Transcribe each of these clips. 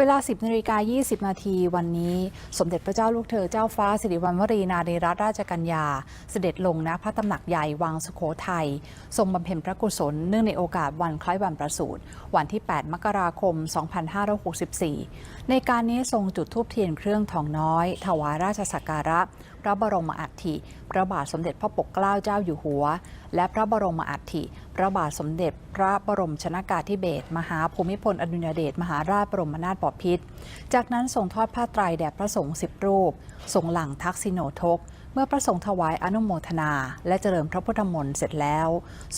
เวลา 10นาฬิกา20 นาทีวันนี้ สมเด็จพระเจ้าลูกเธอเจ้าฟ้าสิริวัณวรีนารีรัตนราชกัญญา เสด็จลงณพระตำหนักใหญ่วังสุโขทัยทรงบำเพ็ญพระกุศลเนื่องในโอกาสวันคล้ายวันประสูติวันที่ 8 มกราคม 2564 ในการนี้ทรงจุดธูปเทียนเครื่องทองน้อย ถวายราชสักการะ พระบรมอัฐิพระบาทสมเด็จพระปกเกล้าเจ้าอยู่หัว และพระบรมอัฐิ ระบาทสมเด็จพระบรมชนากาธิเบศรมหาภูมิพลอดุลยเดชมหาราชบรมนาถบพิตรจากนั้นทรงทอดผ้าไตรแด่พระสงฆ์สิบรูปทรงหลังทักษิโนทก เมื่อพระสงฆ์ถวายอนุโมทนา และเจริญพระพุทธมนต์เสร็จแล้ว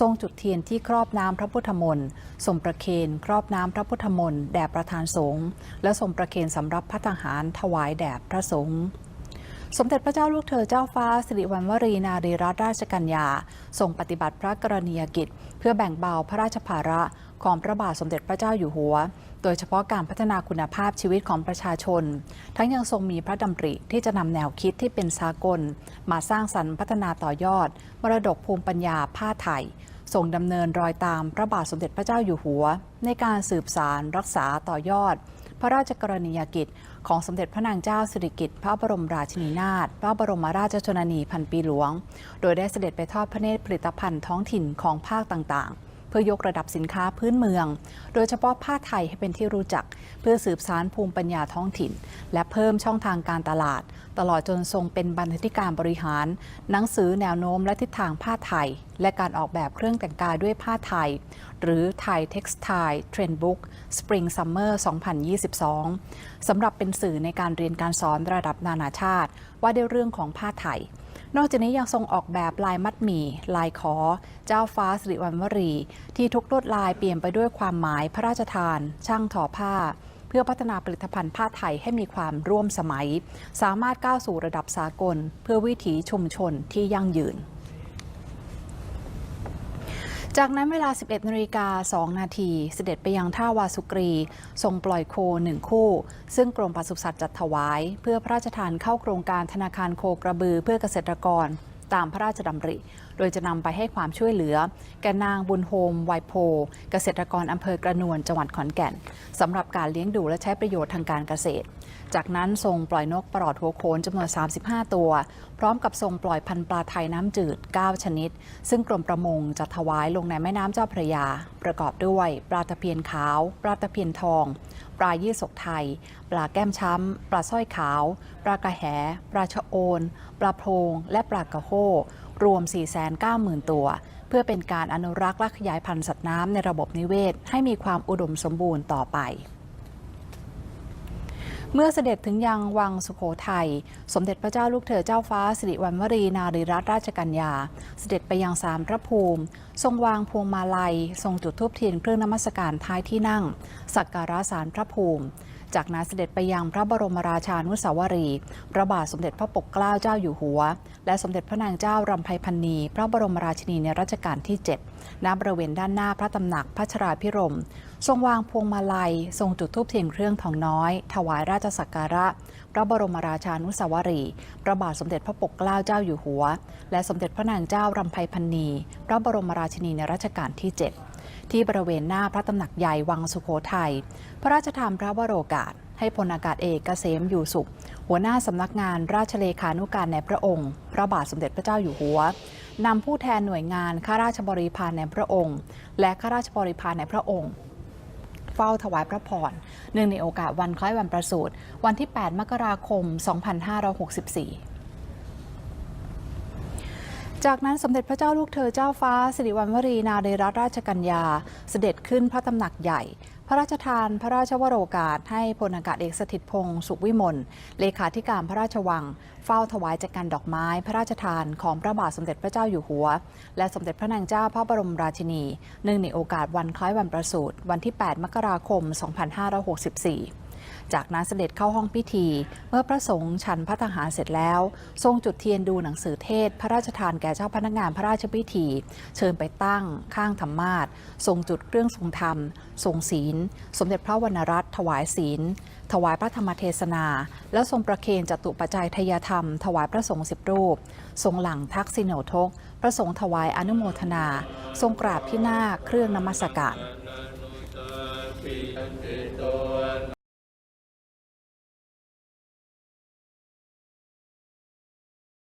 ทรงจุดเทียนที่ครอบน้ำพระพุทธมนต์ทรงประเคนครอบน้ำพระพุทธมนต์แด่ประธานสงฆ์และทรงประเคนสำรับพระทหารถวายแด่พระสงฆ์ สมเด็จพระเจ้าลูกเธอเจ้าฟ้าสิริวัณวรีนารีรัตนราชกัญญาทรงปฏิบัติพระกรณียกิจ เพื่อแบ่งเบาพระราชภาระของพระบาทสมเด็จพระเจ้าอยู่หัว โดยเฉพาะการพัฒนาคุณภาพชีวิตของประชาชน ทั้งยังทรงมีพระดำริที่จะนำแนวคิดที่เป็นสากล มาสร้างสรรค์พัฒนาต่อยอด มรดกภูมิปัญญาผ้าไทยทรงดำเนินรอยตามพระบาทสมเด็จพระเจ้าอยู่หัว ในการสืบสารรักษาต่อยอด พระราชกรณียกิจ ของสมเด็จพระนางเจ้าสิริกิติ์พระบรมราชินีนาถพระบรมราชชนนีพันปีหลวง โดยได้เสด็จไปทอดพระเนตรผลิตภัณฑ์ท้องถิ่นของภาคต่างๆ เพื่อยกระดับสินค้าพื้นเมือง โดยเฉพาะผ้าไทยให้เป็นที่รู้จัก เพื่อสืบสารภูมิปัญญาท้องถิ่น และเพิ่มช่องทางการตลาด ตลอดจนทรงเป็นบรรณาธิการบริหาร หนังสือแนวโน้มและทิศทางผ้าไทย และการออกแบบเครื่องแต่งกายด้วยผ้าไทย หรือ Thai Textile Trend Book Spring Summer 2022สำหรับเป็นสื่อในการเรียนการสอนระดับนานาชาติ ว่าด้วยเรื่องของผ้าไทย นอกจากนี้ยังทรงออกแบบลายมัดหมี่ ลายขอ เจ้าฟ้าสิริวัณวรี ที่ทุกลวดลายเปลี่ยนไปด้วยความหมายพระราชทาน ช่างทอผ้า เพื่อพัฒนาผลิตภัณฑ์ผ้าไทยให้มีความร่วมสมัย สามารถก้าวสู่ระดับสากล เพื่อวิถีชุมชนที่ยั่งยืน จากนั้นเวลา 11นาฬิกา2นาทีเสด็จไปยังท่าวาสุกรี ทรงปล่อยโคหนึ่งคู่ ซึ่งกรมปศุสัตว์จัดถวาย เพื่อพระราชทานเข้าโครงการธนาคารโคกระบือเพื่อเกษตรกร ตามพระราชดำริ โดยจะนำไปให้ความช่วยเหลือ แก่นางบุญโฮมไวโพ เกษตรกรอำเภอกระนวนจังหวัดขอนแก่นสำหรับการเลี้ยงดูและใช้ประโยชน์ทางการเกษตร จากนั้นทรงปล่อยนกปลอดหัวโขนจำนวน 35 ตัว พร้อมกับทรงปล่อยพันธุ์ปลาไทยน้ำจืด 9 ชนิด ซึ่งกรมประมงจะถวายลงในแม่น้ำเจ้าพระยาประกอบด้วยปลาตะเพียนขาว ปลาตะเพียนทอง ปลายี่สกไทย ปลาแก้มช้ำ ปลาสร้อยขาว ปลากระแห ปลาชะโอน ปลาโพรงและปลากระโฮรวม 490,000 ตัว เพื่อเป็นการอนุรักษ์และขยายพันธุ์สัตว์น้ำในระบบนิเวศ ให้มีความอุดมสมบูรณ์ต่อไป เมื่อเสด็จถึงยังวังสุโขทัย สมเด็จพระเจ้าลูกเธอเจ้าฟ้าสิริวัณวรีนารีรัตนราชกัญญา เสด็จไปยังสามพระภูมิ ทรงวางพวงมาลัย ทรงจุดธูปเทียนเครื่องนมัสการท้ายที่นั่ง สักการะสารพระภูมิ จากนั้นเสด็จไปยังพระบรมราชานุสาวรีย์พระบาทสมเด็จพระปกเกล้าเจ้าอยู่หัว และสมเด็จพระนางเจ้ารำไพพันนีพระบรมราชินีในรัชกาลที่ 7 ณ บริเวณด้านหน้าพระตำหนักพระชราพิรม ทรงวางพวงมาลัย ทรงจุดธูปเทียนเครื่องทองน้อย ถวายราชสักการะ พระบรมราชานุสาวรีย์พระบาทสมเด็จพระปกเกล้าเจ้าอยู่หัว และสมเด็จพระนางเจ้ารำไพพันนีพระบรมราชินีในรัชกาลที่ 7 ที่บริเวณหน้าพระตำหนักใหญ่วังสุโขทัย พระราชทานพระวโรกาส ให้พลอากาศเอกเกษมอยู่สุข หัวหน้าสำนักงานราชเลขานุการในพระองค์ พระบาทสมเด็จพระเจ้าอยู่หัวนำผู้แทนหน่วยงานข้าราชบริพารในพระองค์ และข้าราชบริพารในพระองค์เฝ้าถวายพระพรเนื่องในโอกาสวันคล้ายวันประสูติวันที่ 8 มกราคม 2564 จากนั้นสมเด็จพระเจ้าลูกเธอเจ้าฟ้า สิริวัณวรีนารีรัตนราชกัญญา เสด็จขึ้นพระตำหนักใหญ่ พระราชทานพระราชวโรกาส ให้พลอากาศเอกสถิตพงศ์สุขวิมลเลขาธิการพระราชวัง เฝ้าถวายจักการดอกไม้ พระราชทานของพระบาทสมเด็จพระเจ้าอยู่หัว และสมเด็จพระนางเจ้าพระบรมราชินีเนื่องในโอกาสวันคล้ายวันประสูติวันที่ 8 มกราคม 2564 จากนั้นเสด็จเข้าห้องพิธี เมื่อพระสงฆ์ฉันพระทหารเสร็จแล้ว ทรงจุดเทียนดูหนังสือเทศ พระราชทานแก่เจ้าพนักงานพระราชพิธี เชิญไปตั้งข้างธรรมาสทรงจุดเครื่องทรงธรรม ทรงศีล สมเด็จพระวรรณรัตน์ถวายศีล ถวายพระธรรมเทศนา แล้วทรงประเคนจตุปัจจัยทยธรรม ถวายพระสงฆ์สิบรูป ทรงหลังทักษิโนทก พระสงฆ์ถวายอนุโมทนา ทรงกราบที่หน้าเครื่องนมัสการ